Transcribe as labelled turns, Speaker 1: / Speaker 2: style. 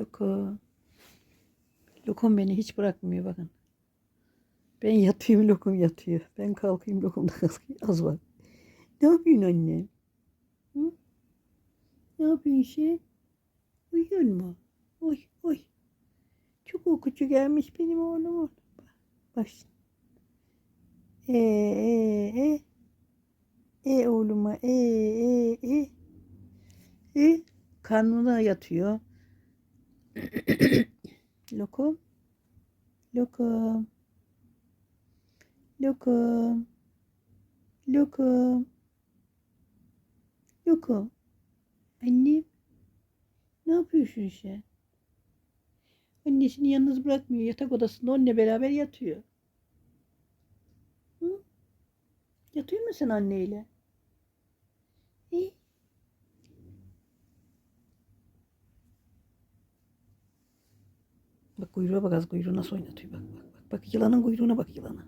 Speaker 1: Lokum. Lokum beni hiç bırakmıyor bakın. Ben yatayım lokum yatıyor. Ben kalkayım lokum da kalkıyor. Az var. Ne yapıyorsun annem? Hı? Ne yapıyorsun şey? Uyuyor mu? Oy oy. Çok uykucu gelmiş benim oğlum. Şimdi. E e e. E oğluma e e e. E karnına yatıyor. Lokum. Lokum. Lokum. Lokum. Lokum. Annem. Ne yapıyorsun sen? Annesini yalnız bırakmıyor. Yatak odasında onunla beraber yatıyor. Hı? Yatıyor musun anneyle? Bak kuyruğa bak az kuyruğu nasıl oynatıyor bak bak bak. Bak yılanın kuyruğuna bak yılana.